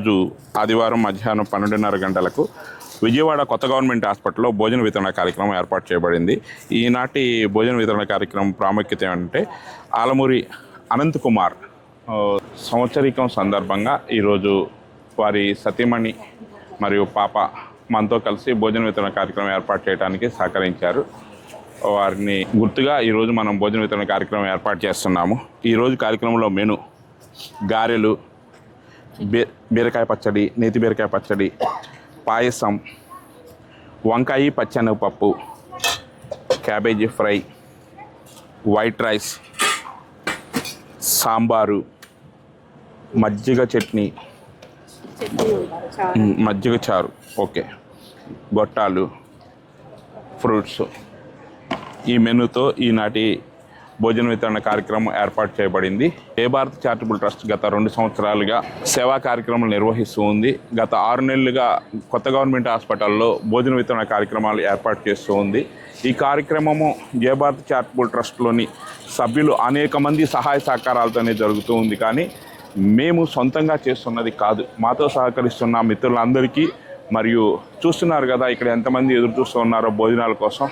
రోజు ఆదివారం మధ్యాహ్నం పన్నెండున్నర గంటలకు విజయవాడ కొత్త గవర్నమెంట్ హాస్పిటల్లో భోజన వితరణ కార్యక్రమం ఏర్పాటు చేయబడింది. ఈనాటి భోజన వితరణ కార్యక్రమం ప్రాముఖ్యత ఏమంటే ఆలమూరి అనంత్ కుమార్ సంవత్సరికం సంవత్సరీకం సందర్భంగా ఈరోజు వారి సతీమణి మరియు పాప మనతో కలిసి భోజన వితరణ కార్యక్రమం ఏర్పాటు చేయడానికి సహకరించారు. వారిని గుర్తుగా ఈరోజు మనం భోజన వితరణ కార్యక్రమం ఏర్పాటు చేస్తున్నాము. ఈరోజు కార్యక్రమంలో మెను గారెలు బే బీరకాయ పచ్చడి నేతి బీరకాయ పచ్చడి పాయసం వంకాయ పచ్చెనగపప్పు cabbage fry white rice sambar మజ్జిగ చట్నీ. మజ్జిగ చారు. ఓకే. గొట్టాలు ఫ్రూట్స్. ఈ మెనూతో ఈనాటి భోజన వితరణ కార్యక్రమం ఏర్పాటు చేయబడింది. ఏ భారత్ చారిటబుల్ ట్రస్ట్ గత రెండు సంవత్సరాలుగా సేవా కార్యక్రమాలు నిర్వహిస్తూ ఉంది. గత ఆరు నెలలుగా కొత్త గవర్నమెంట్ హాస్పిటల్లో భోజన వితరణ కార్యక్రమాలు ఏర్పాటు చేస్తూ ఉంది. ఈ కార్యక్రమము ఏ భారత్ చారిటబుల్ ట్రస్ట్లోని సభ్యులు అనేక మంది సహాయ సహకారాలతోనే జరుగుతూ ఉంది కానీ మేము సొంతంగా చేస్తున్నది కాదు. మాతో సహకరిస్తున్న మిత్రులందరికీ మరియు చూస్తున్నారు కదా ఇక్కడ ఎంతమంది ఎదురు చూస్తూ ఉన్నారో భోజనాల కోసం.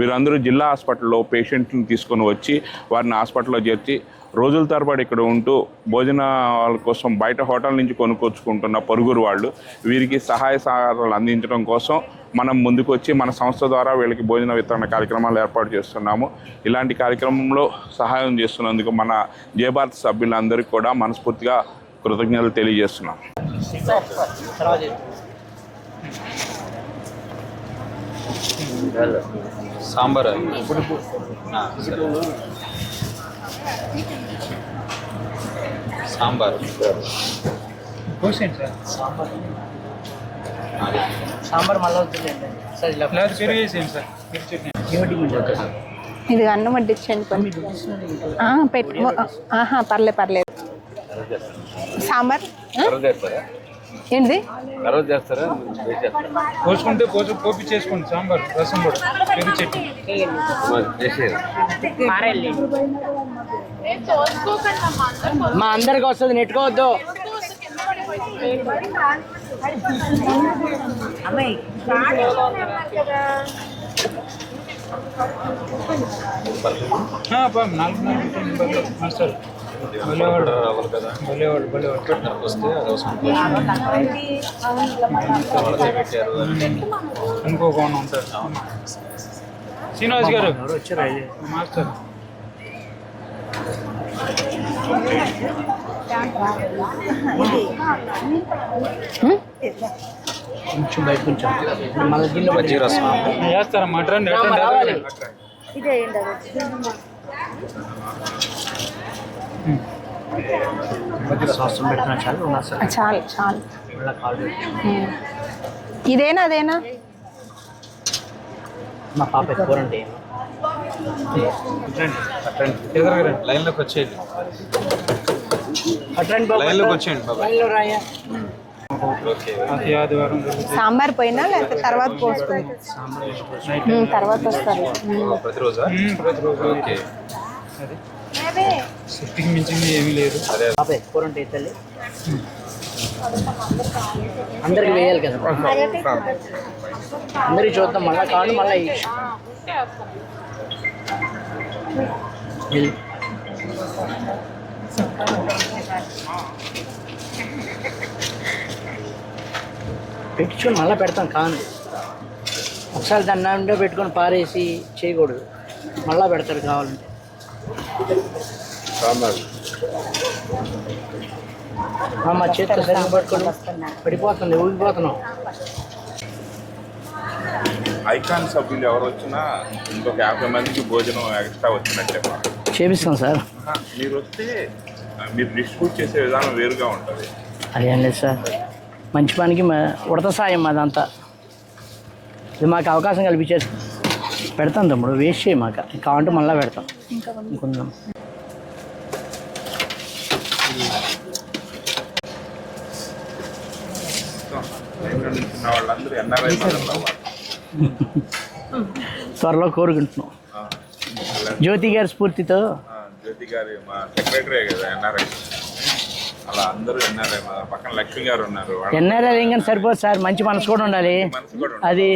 వీరందరూ జిల్లా హాస్పిటల్లో పేషెంట్ని తీసుకొని వచ్చి వారిని హాస్పిటల్లో చేర్చి రోజుల తరబడి ఇక్కడ ఉంటూ భోజనాల కోసం బయట హోటల్ నుంచి కొనుక్కొచ్చుకుంటున్న పరుగురు వాళ్ళు వీరికి సహాయ సహకారాలు అందించడం కోసం మనం ముందుకు వచ్చి మన సంస్థ ద్వారా వీళ్ళకి భోజన వితరణ కార్యక్రమాలు ఏర్పాటు చేస్తున్నాము. ఇలాంటి కార్యక్రమంలో సహాయం చేస్తున్నందుకు మన జయభారత్ సభ్యులందరికీ కూడా మనస్ఫూర్తిగా కృతజ్ఞతలు తెలియజేస్తున్నాం. సాంబార్ సాంబార్ పోసేయండి సార్ సాంబార్ మళ్ళీ అవుతుందండి సార్ ఇలా లేదు పెరుగు వేసేయండి సార్ మీరు చట్నీ ఏమిటి మీరు ఇది అన్నం వడ్డించండి కొంచెం ఆ, పెట్టు ఆహా పర్లే పర్లేదు సాంబార్ ఆ? ఏంటిది తర్వాత చేస్తారా పోసుకుంటే పోసు పోపి చేసుకోండి సాంబార్ రసం కూడా పెరుగు చట్నీ మా అందరికి వస్తుంది నెట్టుకోవద్దు పా, నాలుగు నాలుగు వస్తే అది అవసరం పెట్టారు. అనుకోకుండా ఉంటారు. శ్రీనివాస్ గారు వచ్చారు మాస్టర్. కొంచెం బయట కొంచెం. మళ్ళీ గిన్నె రసం రావాలి. సంవత్సరం పెట్టిన చాలు చాలు. ఇదేనా అదేనా? మా పాప లైన్లోకి వచ్చేయండి. లైన్లోకి వచ్చేయండి జరుగుతుంది సాంబార్ పోయినా లేకపోతే తర్వాత పోస్తుంది తర్వాత వస్తారు. ప్రతిరోజు? ఓకే. సిట్టింగ్ మించింది ఏమీ లేదు. తల్లి అందరికి వేయాలి కదా. అందరికి చూద్దాం మళ్ళీ కావాలి మళ్ళీ. పెట్టించుకొని మళ్ళీ పెడతాం కాను ఒకసారి దాన్ని ఉండే పెట్టుకొని పారేసి చేయకూడదు. మళ్ళీ పెడతారు కావాలంటే. మా చేతితో సరిగ్గా పట్టుకొని పడిపోతుంది ఊగిపోతున్నాం. ఐకాన్ సభ్యులు ఎవరు వచ్చినా ఇంకొక యాభై మందికి భోజనం ఎక్స్ట్రా వచ్చినట్టే చేపిస్తాం సార్. మీరు వస్తే మీరు డిస్ట్రిబ్యూట్ చేసే విధానం వేరుగా ఉంటుంది. అదేం లేదు సార్. మంచి పనికి ఉడత సాయం అదంతా ఇది మాకు అవకాశం కల్పించేది పెడతాం తమ్ముడు వేస్ట్ చేయి మాకు కావాలంటే మళ్ళీ పెడతాం. ఎన్ఆర్ఐ త్వరలో కోరుకుంటున్నాం. జ్యోతి గారి స్ఫూర్తితో. జ్యోతి గారి మా సెక్రటరీ కదా ఎన్ఆర్ఐ అలా అందరూ విన్నారే మా పక్కన లక్ష్మి గారు ఉన్నారు. ఎన్ఆర్ఐ కానీ సరిపోదు సార్ మంచి మనసు కూడా ఉండాలి. అది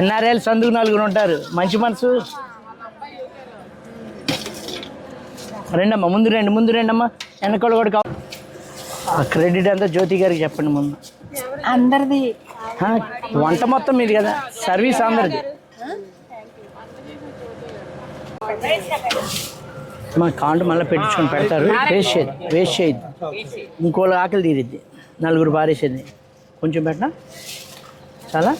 ఎన్ఆర్ఐలు సందుకు నలుగురు ఉంటారు. మంచి మనసు రెండమ్మా ముందు రండి ముందు రెండమ్మా. వెనకాల కూడా కావాలి. ఆ క్రెడిట్ అంతా జ్యోతి గారికి చెప్పండి ముందు. అందరిది. వంట మొత్తం మీది కదా సర్వీస్ అందరిది. మా కాంటు మళ్ళీ పెట్టించుకొని పెడతారు. వేస్ట్ చేయదు వేస్ట్ చేయదు. ఇంకోళ్ళు ఆకలి తీరిద్ది. నలుగురు పారేసేది. కొంచెం పెట్టనా? చాలా?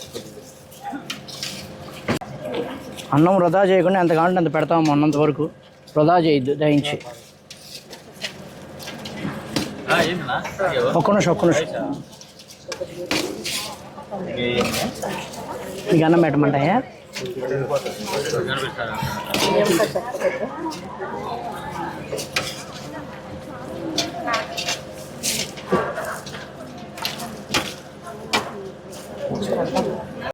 అన్నం వృధా చేయకుండా ఎంత కావాలంటే అంత పెడతాము ఉన్నంత వరకు. వృధా చేయొద్దు దయించి. ఒక్క నిమిషం ఒక్క నిమిషం. మీకు అన్నం పెట్టమంటాయా?